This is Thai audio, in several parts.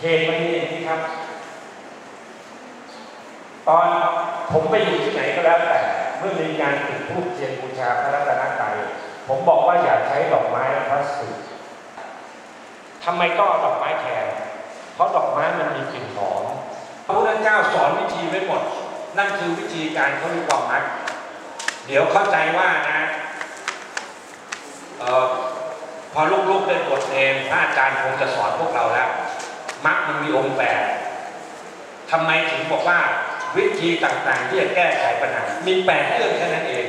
เหตุมันมีอย่างนี้ครับ ตอนผมไปอยู่ที่ไหนก็แล้วแต่ เมื่อมีการจุดธูปเทียนบูชาพระรัตนตรัยผมบอกว่าอย่าใช้ดอกไม้และพลาสติกทำไมต้องเอาดอกไม้แทนเพราะดอกไม้มันมีกลิ่นหอมพระพุทธเจ้าสอนวิธีไว้หมด นั่นคือวิธีการเขาเรียกว่ามัดเดี๋ยวเข้าใจว่านะออพอลูกๆได้บทเรียนพระอาจารย์คงจะสอนพวกเราแล้ว มักมันมีองค์แปดทำไมถึงบอกว่าวิธีต่างๆ ที่จะแก้ไขปัญหา มีแปดเรื่องแค่นั้นเอง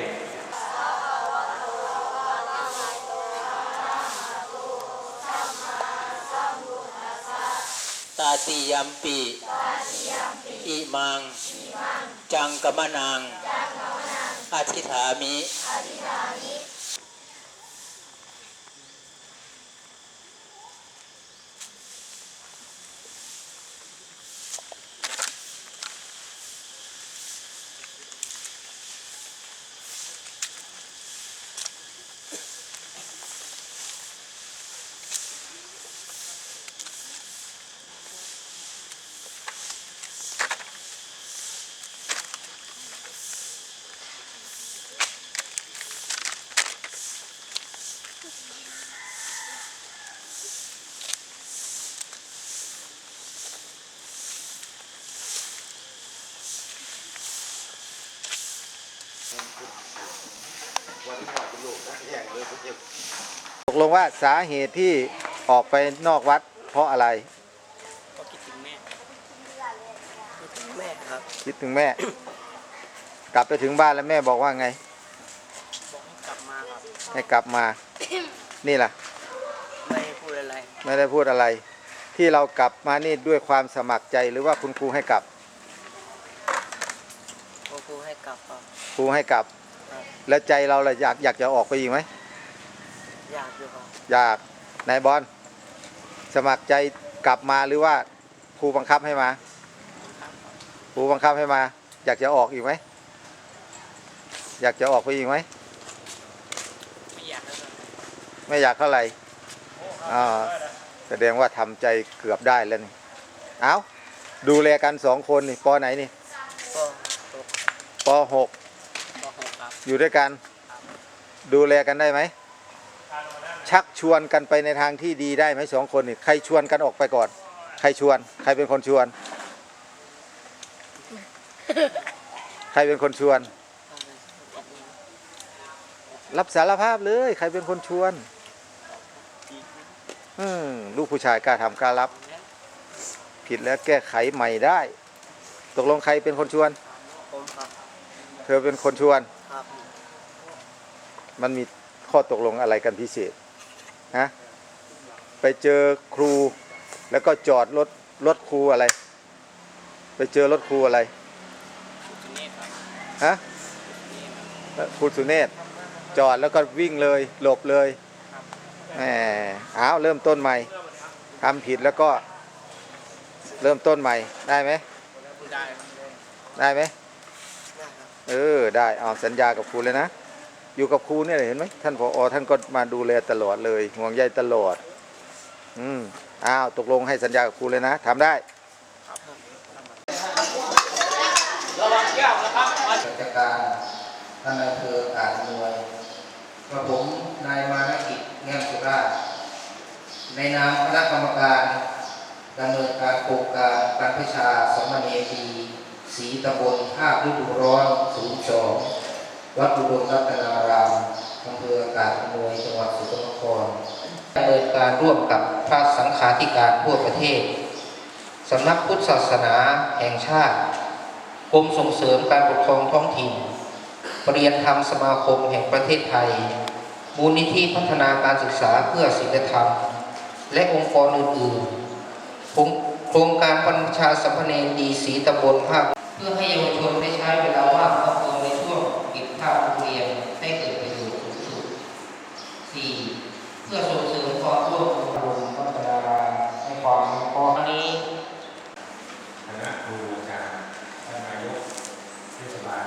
ตาติยัมปีอิมัง จังกมะนังอธิษฐามิ ตกลงว่าสาเหตุที่ออกไปนอกวัดเพราะอะไร ก็คิดถึงแม่คิดถึงแม่ครับ คิดถึงแม่ กลับไปถึงบ้านแล้วแม่บอกว่าไง บอกให้กลับมาครับ ให้กลับมา นี่ล่ะ ไม่พูดอะไร ไม่ได้พูดอะไร ที่เรากลับมานี่ด้วยความสมัครใจหรือว่าคุณครูให้กลับ ครูครูให้กลับครับ ครูให้กลับครับ แล้วใจเราล่ะอยากอยากจะออกไปอีกไหม อยากอยู่ครับอยากนายบอลสมัครใจกลับมาหรือว่าครูบังคับให้มาครูบังคับให้มา อยากจะออกอีกไหมอยากจะออกไปอีกไหมไม่อยากแล้วครับไม่อยากเท่าไหร่อ่าแสดงว่าทำใจเกือบได้แล้วนี่เอาดูแลกันสองคนนี่ปอไหนนี่ก็ตกปอหกก็หกครับอยู่ด้วยกัน ดูแลกันได้ไหม ชักชวนกันไปในทางที่ดีได้ไหมสองคนนี่ใครชวนกันออกไปก่อน ใครชวน ใครเป็นคนชวน ใครเป็นคนชวน รับสารภาพเลย ใครเป็นคนชวนอืมลูกผู้ชายกล้าทำกล้ารับ ผิดแล้วแก้ไขใหม่ได้ ตกลงใครเป็นคนชวนผมครับเธอเป็นคนชวนครับมันมี ข้อตกลงอะไรกันพิเศษฮะไปเจอครูแล้วก็จอดรถรถครูอะไร ไปเจอรถครูอะไรฮะครูสุเนศจอดแล้วก็วิ่งเลยหลบเลยแหมอ้าวเริ่มต้นใหม่ทำผิดแล้วก็เริ่มต้นใหม่ได้ไหมได้ไหมเออได้เอาสัญญากับครูเลยนะ อยู่กับครูเนี่ยเห็นไหมท่านผอท่านก็มาดูแลตลอดเลยห่วงใยตลอด อืมอ้าวตกลงให้สัญญากับครูเลยนะทำได้ราชการท่านอำเภออาจหน่วยกระผมนายมานกิจแง่มสุราในนามคณะกรรมการดำเนินการโครงการการพิชาสมณีปีสีตำบลภาคฤดูร้อนศูนย์สอง วัดอุดมรัตนารามอำเภออากาศอำนวยจังหวัดสุโขทัยดำเนินการร่วมกับพระสังฆาธิการทั่วประเทศ สำนักพุทธศาสนาแห่งชาติ กรมส่งเสริมการปกครองท้องถิ่นปริยนธรรมสมาคมแห่งประเทศไทย มูลนิธิพัฒนาการศึกษาเพื่อศีลธรรม และองค์กรอื่นๆโครงการปัญชาสัมพเนดีสีตำบลภาคเพื่อให้เยาวชนได้ใช้เวลาว่างพักผ่อนในช่วงปิดภาคโรงเรียนให้เกิดประโยชน์สูงสุด 4. เพื่อส่งเสริมความร่วมมือรวมพัฒนาให้ความพอนี้ คณะครูอาจารย์ท่านนายกเทศบาล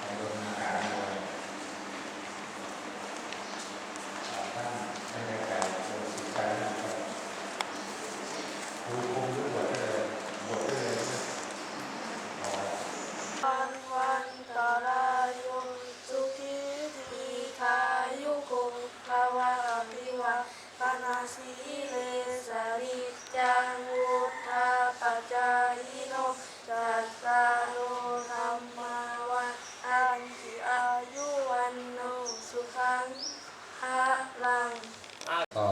ตำบลนาการมวย กิเลสาริจังวุธาปัจจายิโนจัตตารุธรรมาวันอันติอายุวันโนสุขังภาลังก็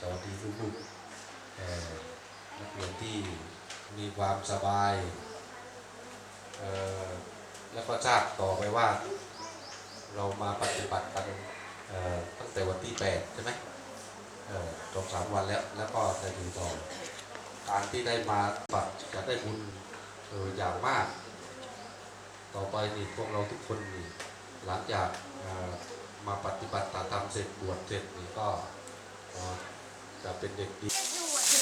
สวัสดีลูกๆเอ่อนักเรียนที่มีความสบาย แล้วก็ทราบต่อไปว่า เรามาปฏิบัติกันตั้งแต่วันที่ 8 ใช่ไหม เอ่อสองสามวันแล้วแล้วก็จะอยู่ต่อการที่ได้มาปัดจะได้บุญเอออย่างมาก ต่อไปนี่พวกเราทุกคนนี่หลังจากเอ่อมาปฏิบัติตามธรรมเสร็จบวชเสร็จนี่ก็อ๋อจะเป็นเด็กดี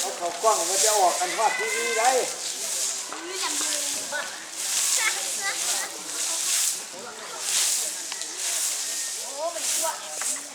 เอาเขากล้องมันจะออกกันว่าทีวีได้เป็นโปรแกรมนั้นตัสสะภะคะว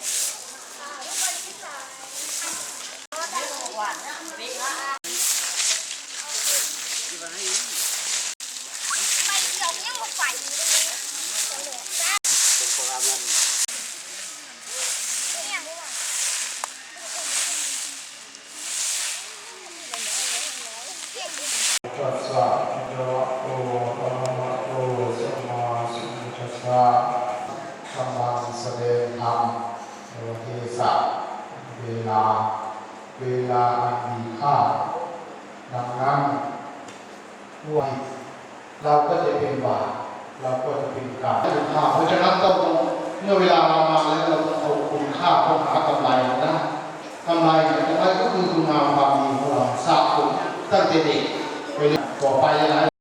ะโตอะระหะโตสัมมาสัมพุทธัสสะกำลังแสดงธรรมในเทศะเวลา เวลามีค่าดังนั้นด้วยเราก็จะเป็นบาปเราก็จะเป็นกรรมคุณค่าเพราะฉะนั้นต้องเมื่อเวลาเรามาแล้วเราต้องเอาคุณค่าเข้าหากำไรนะกำไรเนี่ยกำไรก็คือคุณงามความดีของเราสะสมตั้งแต่เด็กไปต่อไปหลาย